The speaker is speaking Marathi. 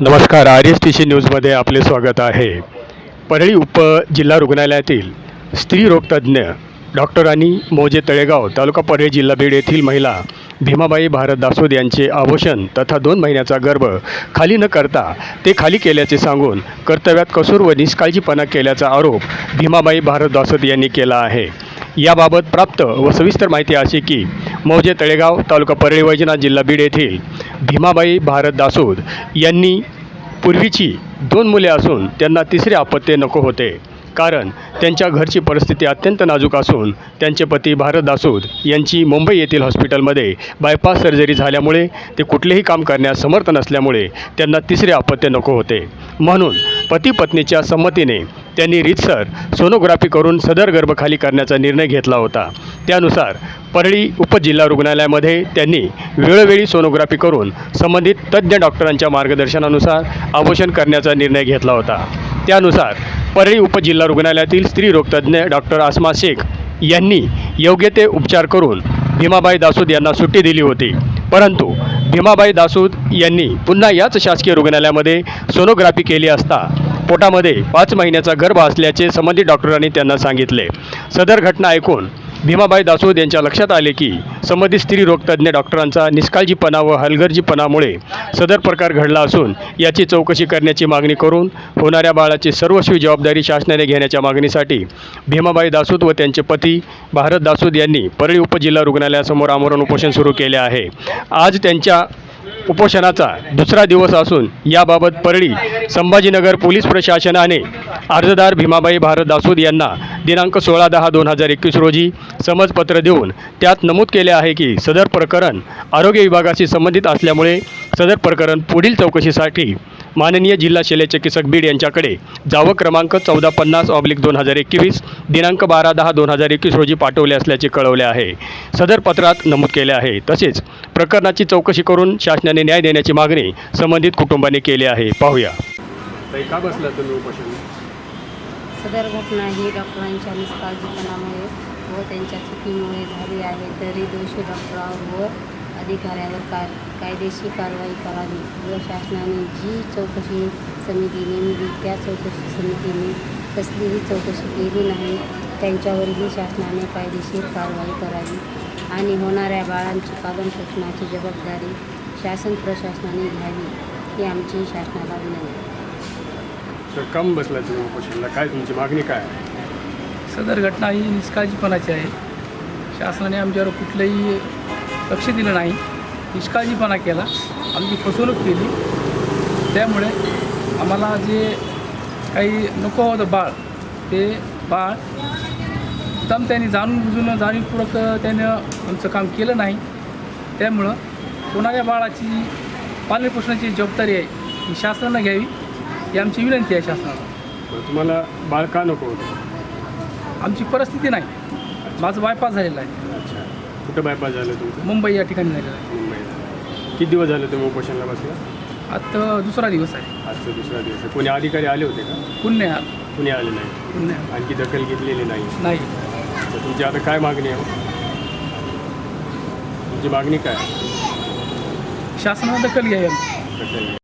नमस्कार आर एस टी सी न्यूजमध्ये आपले स्वागत आहे. परळी उप जिल्हा रुग्णालयातील स्त्री रोगतज्ज्ञ डॉक्टरांनी मोजे तळेगाव तालुका परळी जिल्हा बीड येथील महिला भीमाबाई भारत दासोद यांचे आभूषण तथा दोन महिन्याचा गर्भ खाली न करता ते खाली केल्याचे सांगून कर्तव्यात कसूर व निष्काळजीपणा केल्याचा आरोप भीमाबाई भारत दासोद यांनी केला आहे. याबाबत प्राप्त व सविस्तर माहिती अशी की मौजे तळेगाव तालुका परळी वैजनाथ जिल्हा बीड येथील भीमाबाई भारत दासोद यांनी पूर्वीची दोन मुले असून त्यांना तिसरे अपत्य नको होते. कारण त्यांच्या घरची परिस्थिती अत्यंत नाजूक असून त्यांचे पती भारत दासोद यांची मुंबई येथील हॉस्पिटलमध्ये बायपास सर्जरी झाल्यामुळे ते कुठलेही काम करण्यास समर्थ नसल्यामुळे त्यांना तिसरे अपत्य नको होते. म्हणून पती पत्नीच्या संमतीने त्यांनी रीतसर सोनोग्राफी करून सदर गर्भ खाली करण्याचा निर्णय घेतला होता. त्यानुसार परळी उपजिल्हा रुग्णालयामध्ये त्यांनी वेळोवेळी सोनोग्राफी करून संबंधित तज्ज्ञ डॉक्टरांच्या मार्गदर्शनानुसार आभूषण करण्याचा निर्णय घेतला होता. त्यानुसार परळी उपजिल्हा रुग्णालयातील स्त्रीरोगतज्ञ डॉक्टर आसमा शेख यांनी योग्य ते उपचार करून भीमाबाई दासूद यांना सुट्टी दिली होती. परंतु भीमाबाई दासूद यांनी पुन्हा याच शासकीय रुग्णालयामध्ये सोनोग्राफी केली असता पोटामध्ये पाच महिन्याचा गर्भ असल्याचे संबंधित डॉक्टरांनी त्यांना सांगितले. सदर घटना ऐकून भीमाबाई दासोद यांच्या लक्षात आले की संबंधित स्त्री रोगतज्ञ डॉक्टरांचा निष्काळजीपणा व हलगर्जीपणामुळे सदर प्रकार घडला असून याची चौकशी करण्याची मागणी करून होणाऱ्या बाळाची सर्वस्वी जबाबदारी शासनाने घेण्याच्या मागणीसाठी भीमाबाई दासूद व त्यांचे पती भारत दासूद यांनी परळी उपजिल्हा रुग्णालयासमोर आमरण उपोषण सुरू केले आहे. आज त्यांच्या उपोषणाचा दुसरा दिवस असून याबाबत परळी संभाजीनगर पोलीस प्रशासनाने अर्जदार भीमाबाई भारत दासूद यांना दिनांक सोळा दहा दोन हजार एकवीस रोजी समजपत्र देऊन त्यात नमूद केले आहे की सदर प्रकरण आरोग्य विभागाशी संबंधित असल्यामुळे सदर प्रकरण पुढील चौकशीसाठी माननीय जिल्हा शल्यचिकित्सक बीड यांच्याकडे जावं. क्रमांक चौदा पन्नास ऑब्लिक दोन हजार एकवीस दिनांक बारा दहा दोन हजार एकवीस रोजी पाठवले असल्याचे कळवले आहे. सदर पत्रात नमूद केले आहे. तसेच प्रकरणाची चौकशी करून शासनाने न्याय देण्याची मागणी संबंधित कुटुंबाने केली आहे. पाहूया. का बसला तुम्ही उपोषण? सदर घटना ही डॉक्टरांच्या निष्काळजीपणामुळे व त्यांच्या चुकीमुळे झाली आहे तरी दोषी डॉक्टरांवर व अधिकाऱ्यावर का कायदेशीर कारवाई करावी व शासनाने जी चौकशी समिती नेमली त्या चौकशी समितीने कसलीही चौकशी केली नाही त्यांच्यावरही शासनाने कायदेशीर कारवाई करावी. आणि होणाऱ्या बाळांची पालनपोषणाची जबाबदारी शासन प्रशासनाने घ्यावी ही आमची शासनाला विनंती. तर कम बसला तुम्ही उपोषणला काय तुमची मागणी काय? सदर घटना ही निष्काळजीपणाची आहे. शासनाने आमच्यावर कुठलंही लक्ष दिलं नाही. निष्काळजीपणा केला. आमची फसवणूक केली. त्यामुळे आम्हाला जे काही नको होतं बाळ ते बाळ उत्तम त्यांनी जाणून बुजून जाणीवपूर्वक त्यानं आमचं काम केलं नाही. त्यामुळं कोणाच्या बाळाची पालनपोषणाची जबाबदारी आहे ही शासनानं घ्यावी ही आमची विनंती आहे शासनाला. तुम्हाला बाळ का नको होतं? आमची परिस्थिती नाही. माझं बायपास झालेलं आहे. अच्छा. कुठं बायपास झालं तुमचं? मुंबई या ठिकाणी झालेलं आहे. मुंबईला किती दिवस झाले तुम्ही उपोषणला बसला? आता दुसरा दिवस आहे. आजचा दुसरा दिवस आहे. कोणी अधिकारी आले होते का? पुण्य कुणी आले नाही. पुण्य. आणखी दखल घेतलेली नाही. नाही. तर तुमची आता काय मागणी आहे? तुमची मागणी काय? आहे? शासनानं दखल दखल